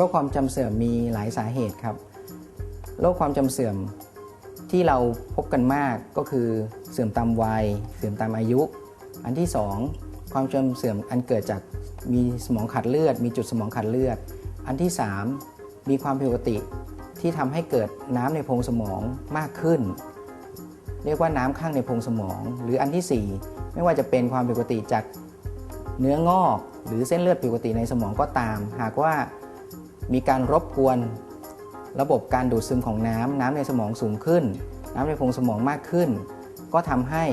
รคความจำเสื่อมมีหลายสาเหตุครับ โรคความจำเสื่อมที่เราพบกันมากก็คือเสื่อมตามวัย เสื่อมตามอายุ อันที่ 2 ความจำเสื่อมอันเกิดจากมีสมองขาดเลือด มีจุดสมองขาดเลือด อันที่ 3 มีความผิดปกติที่ทำให้เกิดน้ำในโพรงสมองมากขึ้น เรียกว่าน้ำข้างในโพรงสมอง หรืออันทีสี่ 4 ไม่ว่าจะเป็นความผิดปกติจากเนื้องอก หรือเส้นเลือดผิดปกติในสมองก็ตาม หากว่า มีการรบกวนระบบการดูดซึมของน้ำน้ำในสมองสูงขึ้น น้ำในโพรงสมองมากขึ้น ก็ทำให้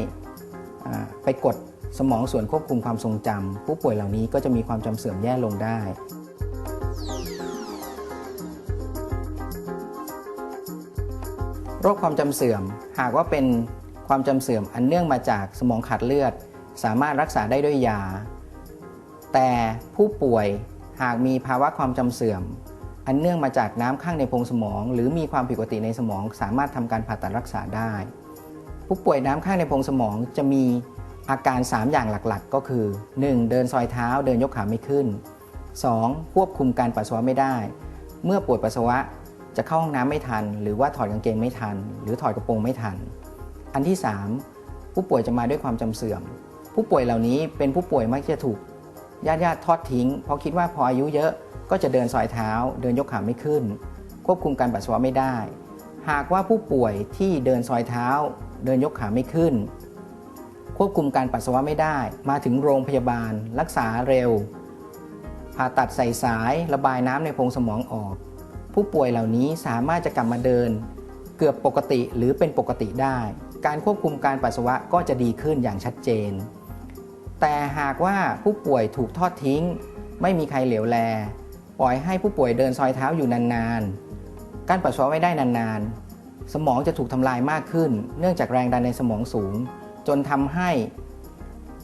ไปกดสมองส่วนควบคุมความทรงจำผู้ป่วยเหล่านี้ก็จะมีความจำเสื่อมแย่ลงได้ โรคความจำเสื่อมหากว่าเป็นความจำเสื่อมอันเนื่องมาจากสมองขาดเลือด สามารถรักษาได้ด้วยยา แต่ผู้ป่วย หากมีภาวะความจำเสื่อม อันเนื่องมาจากน้ำข้างในโพรงสมอง หรือมีความผิดปกติในสมอง สามารถทำการผ่าตัดรักษาได้ ผู้ป่วยน้ำข้างในโพรงสมองจะมีอาการ 3 อย่างหลักๆ ก็คือ 1. เดินซอยเท้าเดินยกขาไม่ขึ้น 2. ควบคุมการปัสสาวะไม่ได้ เมื่อปวดปัสสาวะจะเข้าห้องน้ำไม่ทัน หรือว่าถอดกางเกงไม่ทัน หรือถอดกระโปรงไม่ทัน อันที่ 3 ผู้ป่วยจะมาด้วยความจำเสื่อม ผู้ป่วยเหล่านี้เป็นผู้ป่วยมักจะถูก ญาติญาติๆทอดทิ้ง เพราะคิดว่าพออายุเยอะก็จะเดินซอยเท้า เดินยกขาไม่ขึ้น ควบคุมการปัสสาวะไม่ได้ หากว่าผู้ป่วยที่เดินซอยเท้า เดินยกขาไม่ขึ้น ควบคุมการปัสสาวะไม่ได้ มาถึงโรงพยาบาล รักษาเร็ว ผ่าตัดใส่สายระบายน้ำในโพรงสมองออก ผู้ป่วยเหล่านี้สามารถจะกลับมาเดิน เกือบปกติหรือเป็นปกติได้ การควบคุมการปัสสาวะก็จะดีขึ้นอย่างชัดเจน แต่หากว่าผู้ป่วยถูกทอดทิ้ง ไม่มีใครเหลียวแล ปล่อยให้ผู้ป่วยเดินซอยเท้าอยู่นานๆ การปัสสาวะไม่ได้นานๆ สมองจะถูกทำลายมากขึ้น เนื่องจากแรงดันในสมองสูง จนทำให้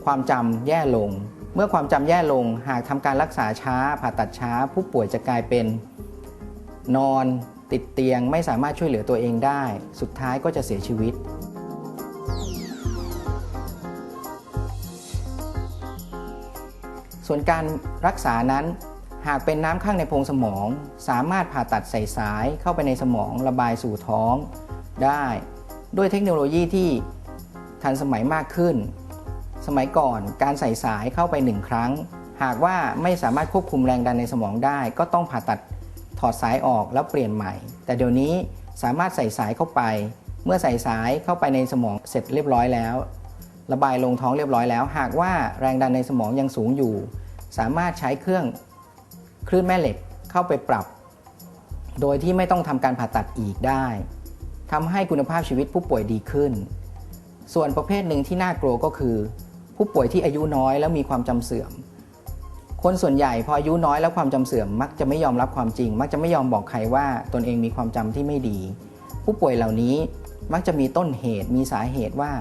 ความจำแย่ลง เมื่อความจำแย่ลง หากทำการรักษาช้า ผ่าตัดช้า ผู้ป่วยจะกลายเป็น นอนติดเตียงไม่สามารถช่วยเหลือตัวเองได้ สุดท้ายก็จะเสียชีวิต ส่วนการรักษานั้นหากเป็นน้ำข้างในโพรงสมอง สามารถผ่าตัดใส่สายเข้าไปในสมองระบายสู่ท้องได้ ด้วยเทคโนโลยีที่ทันสมัยมากขึ้น สมัยก่อนการใส่สายเข้าไปหนึ่งครั้ง หากว่าไม่สามารถควบคุมแรงดันในสมองได้ ก็ต้องผ่าตัดถอดสายออกแล้วเปลี่ยนใหม่ แต่เดี๋ยวนี้สามารถใส่สายเข้าไป เมื่อใส่สายเข้าไปในสมองเสร็จเรียบร้อยแล้ว ระบายลงท้องเรียบร้อยแล้ว หากว่าแรงดันในสมองยังสูงอยู่ สามารถใช้เครื่องคลื่นแม่เหล็กเข้าไปปรับ โดยที่ไม่ต้องทำการผ่าตัดอีกได้ทำให้คุณภาพชีวิตผู้ป่วยดีขึ้น ส่วนประเภทหนึ่งที่น่ากลัวก็คือ ผู้ป่วยที่อายุน้อยแล้วมีความจำเสื่อม คนส่วนใหญ่พออายุน้อยแล้วความจำเสื่อม มักจะไม่ยอมรับความจริง มักจะไม่ยอมบอกใครว่าตนเองมีความจำที่ไม่ดี ผู้ป่วยเหล่านี้มักจะมีต้นเหตุมีสาเหตุว่า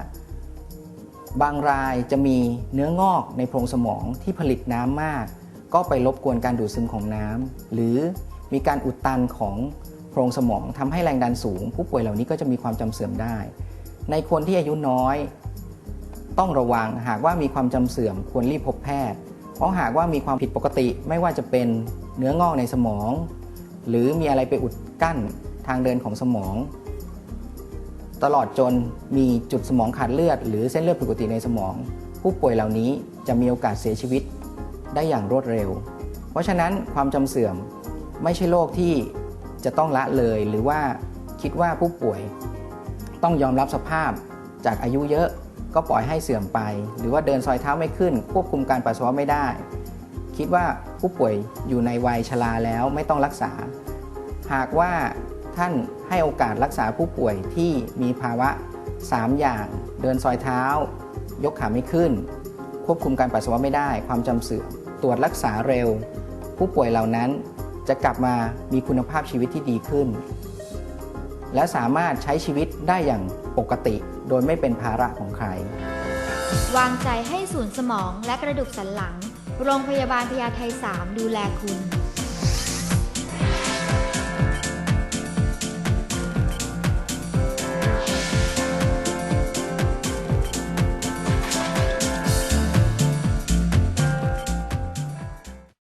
บางรายจะมีเนื้องอกในโพรงสมองที่ผลิตน้ำมาก ก็ไปรบกวนการดูดซึมของน้ำหรือมีการอุดตันของโพรงสมองทำให้แรงดันสูง ผู้ป่วยเหล่านี้ก็จะมีความจำเสื่อมได้ ในคนที่อายุน้อย ต้องระวังหากว่ามีความจำเสื่อมควรรีบพบแพทย์ เพราะหากว่ามีความผิดปกติไม่ว่าจะเป็นเนื้องอกในสมอง หรือมีอะไรไปอุดกั้นทางเดินของสมอง ตลอดจนมีจุดสมองขาดเลือด หรือเส้นเลือดผิดปกติในสมอง ผู้ป่วยเหล่านี้จะมีโอกาสเสียชีวิตได้อย่างรวดเร็ว เพราะฉะนั้นความจำเสื่อมไม่ใช่โรคที่จะต้องละเลย หรือว่าคิดว่าผู้ป่วย ต้องยอมรับสภาพจากอายุเยอะก็ปล่อยให้เสื่อมไป หรือว่าเดินซอยเท้าไม่ขึ้น ควบคุมการปัสสาวะไม่ได้ คิดว่าผู้ป่วยอยู่ในวัยชราแล้วไม่ต้องรักษา หากว่า ท่านให้โอกาสรักษาผู้ป่วยที่มีภาวะ 3 อย่าง เดินซอยเท้า ยกขาไม่ขึ้น ควบคุมการปัสสาวะไม่ได้ ความจำเสื่อมตรวจรักษาเร็ว ผู้ป่วยเหล่านั้นจะกลับมามีคุณภาพชีวิตที่ดีขึ้น และสามารถใช้ชีวิตได้อย่างปกติ โดยไม่เป็นภาระของใคร วางใจให้ศูนย์สมองและกระดูกสันหลัง โรงพยาบาลพญาไท3ดูแลคุณ